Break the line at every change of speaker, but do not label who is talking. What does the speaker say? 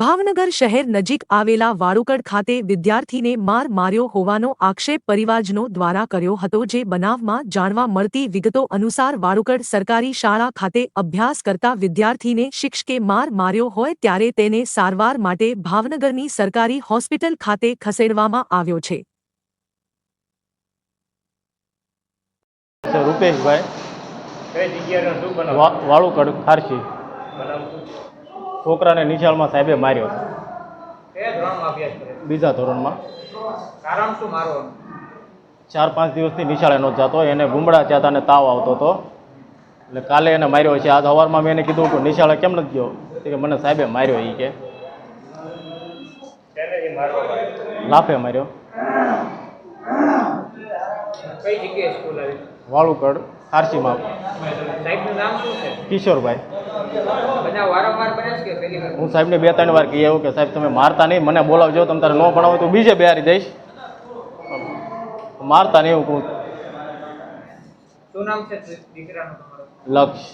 ભાવનગર શહેર નજીક આવેલા વાળુકડ ખાતે વિદ્યાર્થીને માર માર્યો હોવાનો આક્ષેપ પરિવારજનો દ્વારા કર્યો હતો જે બનાવમાં જાણવા મળતી વિગતો અનુસાર વાળુકડ સરકારી શાળા ખાતે અભ્યાસ કરતા વિદ્યાર્થીને શિક્ષકે માર માર્યો હોય ત્યારે તેને સારવાર માટે ભાવનગરની સરકારી હોસ્પિટલ ખાતે ખસેડવામાં આવ્યો છે.
રૂપેશભાઈ. વાળુકડ ખારસી? છોકરાને નિશાળમાં સાહેબે માર્યો.
છે?
બીજા ધોરણમાં.
કારણ શું મારવાનું
ચાર પાંચ દિવસથી નિશાળે નહોતો જતો એને ગુમડા થયા અને તાવ આવતો હતો. એટલે કાલે એને માર્યો છે. આજ સવારમાં મેં એને કીધું કે નિશાળે કેમ નથી ગયો? તે કે મને સાહેબે માર્યો એ કે? લાફે માર્યો. વાળુકડ ખારસીમાં કિશોરભાઈ. હું સાહેબને બે ત્રણ વાર કહીએ કે સાહેબ તમે મારતા નહીં મને બોલાવજો તમે તારે ન ભણાવો તો બીજે બિહારી દઈશ. મારતા નહીં હું કહું.
શું નામ છે દીકરાનું તમારું?
લક્ષ.